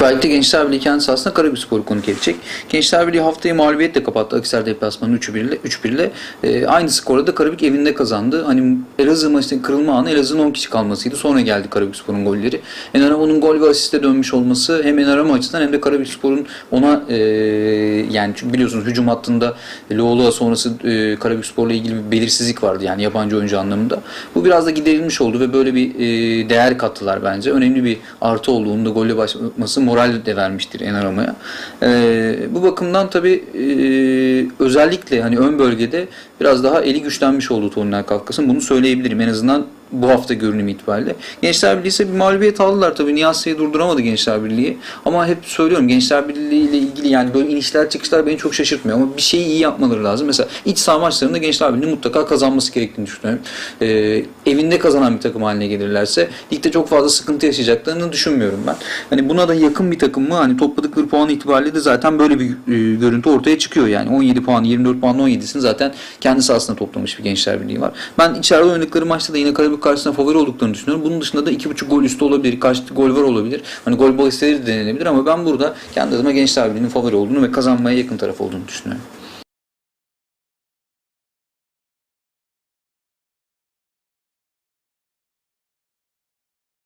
Süper Lig'de Gençler Birliği kendi sahasında Karabükspor'u konuk edecek. Gençler Birliği haftayı mağlubiyetle kapattı. Akhisar deplasmanı 3-1 ile. 3-1 ile. Ee, aynı skorla da Karabük evinde kazandı. Hani Elazığ maçının kırılma anı Elazığ'ın 10 kişi kalmasıydı. Sonra geldi Karabükspor'un golleri. Enaramo'nun gol ve asiste dönmüş olması hem Enaramo açısından hem de Karabükspor'un ona e, yani çünkü biliyorsunuz hücum hattında Loğlu'a sonrası e, Karabükspor'la ilgili bir belirsizlik vardı yani yabancı oyuncu anlamında. Bu biraz da giderilmiş oldu ve böyle bir e, değer kattılar bence. Önemli bir artı olduğunu da golle başlaması moral de vermiştir Enaramo'ya. E, bu bakımdan tabii e, özellikle hani ön bölgede biraz daha eli güçlenmiş oldu Tolunay Kafkas'ın. Bunu söyleyebilirim en azından bu hafta görünüm itibariyle. Gençler Birliği ise bir mağlubiyet aldılar tabii. Niyazi'yi durduramadı Gençler Birliği. Ama hep söylüyorum Gençler Birliği ile ilgili yani böyle inişler çıkışlar beni çok şaşırtmıyor. Ama bir şeyi iyi yapmaları lazım. Mesela iç saha maçlarında Gençler Birliği mutlaka kazanması gerektiğini düşünüyorum. Ee, evinde kazanan bir takım haline gelirlerse ligde çok fazla sıkıntı yaşayacaklarını düşünmüyorum ben. Hani buna da yakın bir takım mı? Hani topladıkları puan itibariyle de zaten böyle bir e, görüntü ortaya çıkıyor. Yani 17 puan, 24 puan, 17'sini zaten kendi sahasında toplamış bir Gençler Birliği var. Ben içeride oynadıkları maçta da yine Karabük karşısında favori olduklarını düşünüyorum. Bunun dışında da 2.5 gol üstü olabilir. Kaç gol var olabilir. Hani gol bol isteleri de denenebilir ama ben burada kendi adıma Gençler Birliği'nin favori olduğunu ve kazanmaya yakın taraf olduğunu düşünüyorum.